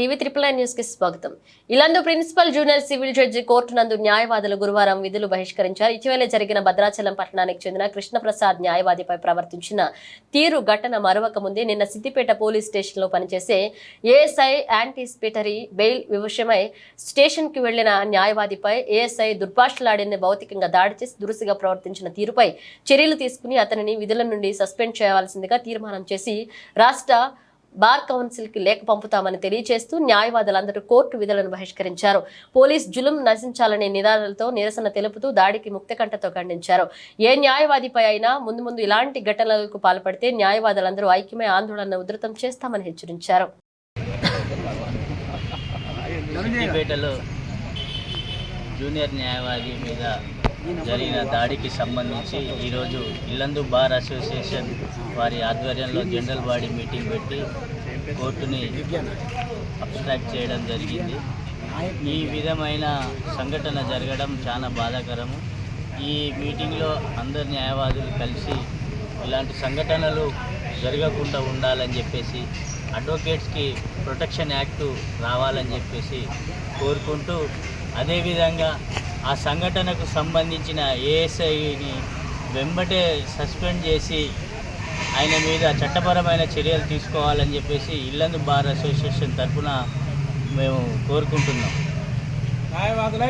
TV triple న్యూస్కి స్వాగతం. ఇలాందు principal junior civil judge court నందు న్యాయవాదులు గురువారం విధులు బహిష్కరించారు. ఇటీవల జరిగిన భద్రాచలం పట్టణానికి చెందిన కృష్ణప్రసాద్ న్యాయవాదిపై ప్రవర్తించిన తీరు ఘటన మరవక ముందే నిన్న సిద్దిపేట పోలీస్ స్టేషన్లో పనిచేసే ఏఎస్ఐ యాంటీస్పిటరీ బెయిల్ విషయమై స్టేషన్కి వెళ్ళిన న్యాయవాదిపై ఏఎస్ఐ దుర్భాషలాడిని భౌతికంగా దాడి చేసి దురుసుగా ప్రవర్తించిన తీరుపై చర్యలు తీసుకుని అతనిని విధుల నుండి సస్పెండ్ చేయాల్సిందిగా తీర్మానం చేసి రాష్ట్ర బార్ కౌన్సిల్కి లేఖ పంపుతామని తెలియజేస్తూ న్యాయవాదులందరూ కోర్టు విధులను బహిష్కరించారు. పోలీస్ జులుం నశించాలనే నినాదాలతో నిరసన తెలుపుతూ దాడికి ముక్తకంఠతో ఖండించారు. ఏ న్యాయవాదిపై అయినా ముందు ముందు ఇలాంటి ఘటనలకు పాల్పడితే న్యాయవాదులందరూ ఐక్యమై ఆందోళన ఉధృతం చేస్తామని హెచ్చరించారు. జూనియర్ న్యాయవాది మీద జరిగిన దాడికి సంబంధించి ఈరోజు ఇల్లందు బార్ అసోసియేషన్ వారి ఆధ్వర్యంలో జనరల్ బాడీ మీటింగ్ పెట్టి కోర్టుని అబ్స్ట్రాక్ట్ చేయడం జరిగింది. ఈ విధమైన సంఘటన జరగడం చాలా బాధాకరము. ఈ మీటింగ్లో అందరు న్యాయవాదులు కలిసి ఇలాంటి సంఘటనలు జరగకుండా ఉండాలని చెప్పేసి అడ్వకేట్స్కి ప్రొటెక్షన్ యాక్టు రావాలని చెప్పేసి కోరుకుంటూ అదేవిధంగా ఆ సంఘటనకు సంబంధించిన ఏఎస్ఐని వెంబటే సస్పెండ్ చేసి ఆయన మీద చట్టపరమైన చర్యలు తీసుకోవాలని చెప్పేసి ఇల్లందు బార్ అసోసియేషన్ తరఫున మేము కోరుకుంటున్నాం. న్యాయవాదుల